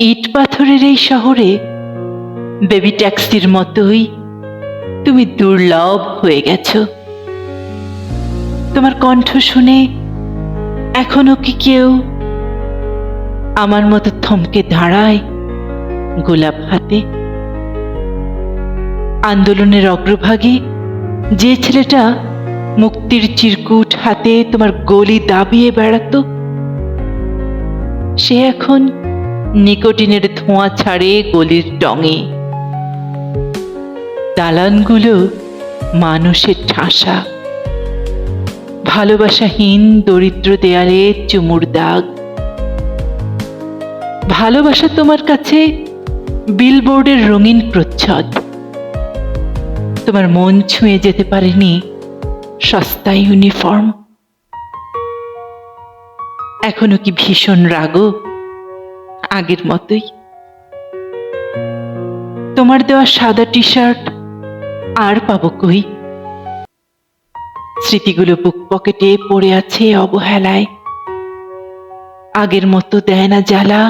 ইট পাথরের এই শহরে বেবি ট্যাক্সির মতোই তুমি দুর্লভ হয়ে গেছো। তোমার কণ্ঠ শুনে এখনও কি কেউ আমার মতো থমকে দাঁড়ায় গোলাপ হাতে? আন্দোলনের অগ্রভাগে যে ছেলেটা মুক্তির চিরকুট হাতে তোমার গলি দাবিয়ে বেড়াতো, সে এখন নিকোটিনের ধোঁয়া ছাড়ে গলির টঙে। দালানগুলো মানুষের ঠাসা। ভালোবাসাহীন দরিদ্র দেয়ালে চুমুর দাগ। ভালোবাসা তোমার কাছে বিলবোর্ডের রঙিন প্রচ্ছদ। তোমার মন ছুঁয়ে যেতে পারেনি সস্তা ইউনিফর্ম। এখনও কি ভীষণ রাগো আগের মতোই। তোমার দেওয়া সাদা টি শার্ট আর পাবো কই? স্মৃতিগুলো বুক পকেটে পড়ে আছে অবহেলায়। আগের মতো দেয় না জ্বালা,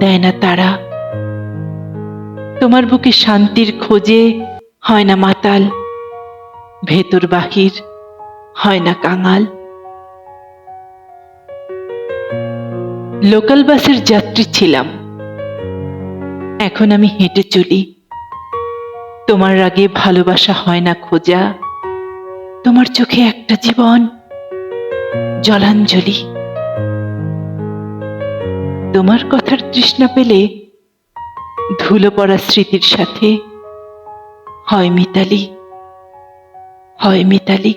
দেয় না তারা। তোমার বুকে শান্তির খোঁজে হয় না মাতাল, ভেতর বাহির হয় না কাঙাল। লোকাল বাসের যাত্রী ছিলাম। এখন আমি হেঁটে চলি। তোমার আগে ভালোবাসা হয় না খোঁজা। তোমার চোখে একটা জীবন, জলাঞ্জলি। তোমার কথার তৃষ্ণা পেলে ধুলো পড়া স্মৃতির সাথে হয় মিতালি হয় মিতালি।